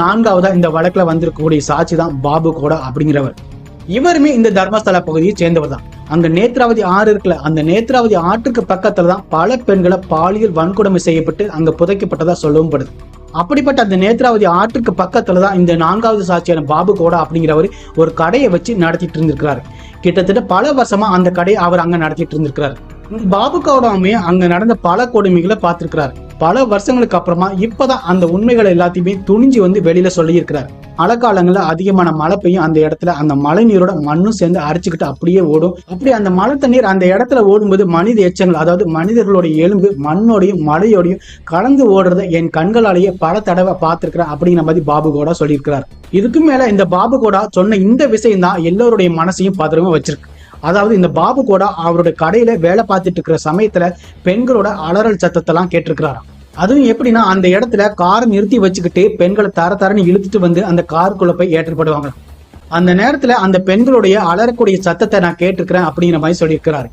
நான்காவதா இந்த வழக்குல வந்திருக்கக்கூடிய சாட்சி தான் பாபு கோடா அப்படிங்கிறவர். இவருமே இந்த தர்மஸ்தல பகுதியை சேர்ந்தவர் தான் அங்க நேத்ராவதி ஆறு இருக்குல்ல அந்த நேத்ராவதி ஆற்றுக்கு பக்கத்துல தான் பல பெண்களை பாலியல் வன்கொடுமை செய்யப்பட்டு அங்க புதைக்கப்பட்டதா சொல்லவும் படுது. அப்படிப்பட்ட அந்த நேத்ராவதி ஆற்றுக்கு பக்கத்துல தான் இந்த நான்காவது சாட்சியான பாபு கோடா அப்படிங்கிறவர் ஒரு கடையை வச்சு நடத்திட்டு இருந்திருக்கிறாரு. கிட்டத்தட்ட பல வருஷமா அந்த கடையை அவர் அங்க நடத்திட்டு இருந்திருக்கிறாரு. பாபு கவுடாவுமே அங்க நடந்த பல கொடுமைகளை பார்த்திருக்கிறாரு. பல வருஷங்களுக்கு அப்புறமா இப்பதான் அந்த உண்மைகள் எல்லாத்தையுமே துணிஞ்சு வந்து வெளியில சொல்லியிருக்கிறார். மழை காலங்களில் அதிகமான மழை பெய்யும் அந்த இடத்துல அந்த மழை நீரோட மண்ணும் சேர்ந்து அரைச்சிக்கிட்டு அப்படியே ஓடும். அப்படி அந்த மழை தண்ணீர் அந்த இடத்துல ஓடும்போது மனித எச்சங்கள் அதாவது மனிதர்களுடைய எலும்பு மண்ணோடையும் மழையோடையும் கலந்து ஓடுறத என் கண்களாலேயே பல தடவை பார்த்திருக்கிறேன் அப்படிங்கிற மாதிரி பாபு கோடா சொல்லியிருக்கிறார். இதுக்கு மேல இந்த பாபு கோடா சொன்ன இந்த விஷயம் தான் எல்லோருடைய மனசையும் பத்திரமா வச்சிருக்கு. அதாவது இந்த பாபு கூட அவருடைய கடையில வேலை பார்த்துட்டு இருக்கிற சமயத்துல பெண்களோட அலறல் சத்தத்தெல்லாம் கேட்டிருக்கிறாராம். அதுவும் எப்படின்னா அந்த இடத்துல காரை நிறுத்தி வச்சுக்கிட்டு பெண்களை தர தரன்னு இழுத்துட்டு வந்து அந்த காருக்குள்ள போய் ஏற்றப்படுவாங்க. அந்த நேரத்துல அந்த பெண்களுடைய அலறக்கூடிய சத்தத்தை நான் கேட்டிருக்கிறேன் அப்படிங்கிற மாதிரி சொல்லியிருக்கிறாரு.